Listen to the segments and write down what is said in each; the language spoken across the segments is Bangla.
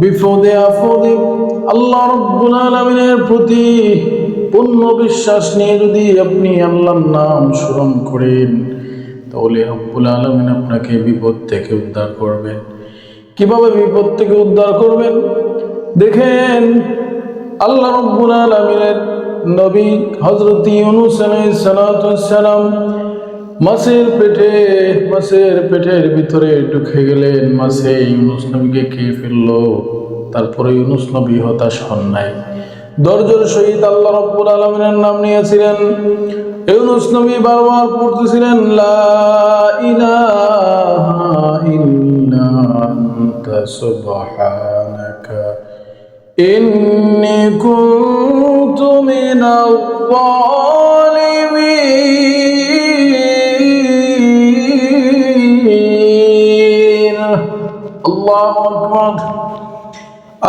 বিপদে আপদে আল্লাহ রব্বুল আলমিনের প্রতি পূর্ণ বিশ্বাস নিয়ে যদি আপনি আল্লাহর নাম স্মরণ করেন, তাহলে রব্বুল আলমিন আপনাকে বিপদ থেকে উদ্ধার করবেন। কীভাবে বিপদ থেকে উদ্ধার করবেন? দেখেন, আল্লাহ রব্বুল আলমিনের নবী হজরত ইউনুস আলাইহিস সালাম মাছের পেটে মাছের পেটের ভিতরে ঢুকে গেলেন মাছে ইউনুস নবীকে খেয়ে ফেলল? তারপরে ইউনুস নবী হতাশ হন নাই। দরজর সহিত আল্লাহ রব্বুল আলমিনের নাম নিয়েছিলেন। ইউনুস নবী বারবার পড়তেছিলেন, লা ইলাহা ইল্লা আল্লাহু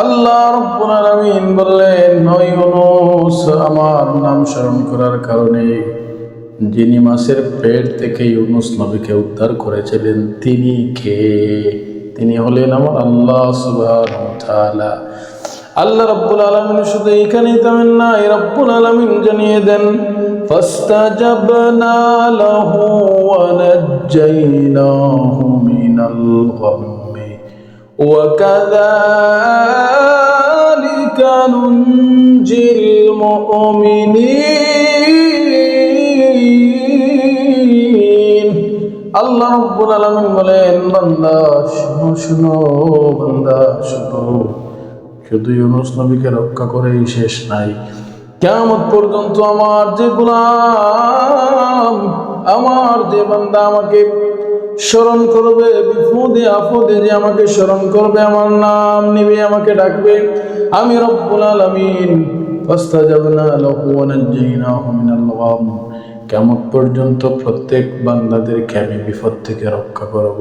আল্লাহ রাব্বুল আলামিন বললেন নয় আমার নাম স্মরণ করার কারণে যিনি মাসের পেট থেকে ইউনুস নবীকে উদ্ধার করেছিলেন, তিনি কে? তিনি হলেন আমার আল্লাহ সুবহানাহু তাআলা। আল্লাহ রাব্বুল আলামিন শুধু এইখানেই থামেন না এই রাব্বুল আলামিন জানিয়ে দেন, ফাস্তাজাবনা লাহু ওয়া নাজ্জাইনাহু মিনাল কাযালিকা নুনজিল মুমিনিন আল্লাহ রাব্বুল আলামিন বলেন, বান্দা, শুনো শুনো, বান্দা, শুনো। শুধু ইউনুস নবীকে রক্ষা করেই শেষ নাই। কেমন পর্যন্ত আমার যে গোলাম, আমার যে বান্দা আমাকে স্মরণ করবে, বিপদে আপদে যে আমাকে স্মরণ করবে, আমার নাম নিবে, আমাকে ডাকবে। আমি রব্বুল আলামিন কেমন পর্যন্ত প্রত্যেক বান্দাদেরকে আমি বিপদ থেকে রক্ষা করব।